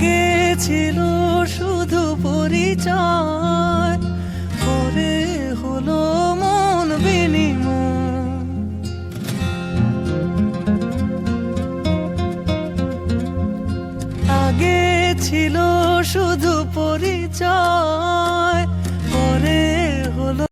আগে ছিল শুধু পরিচয়। পরে হলো মন বিনিময়। আগে ছিল শুধু পরিচয়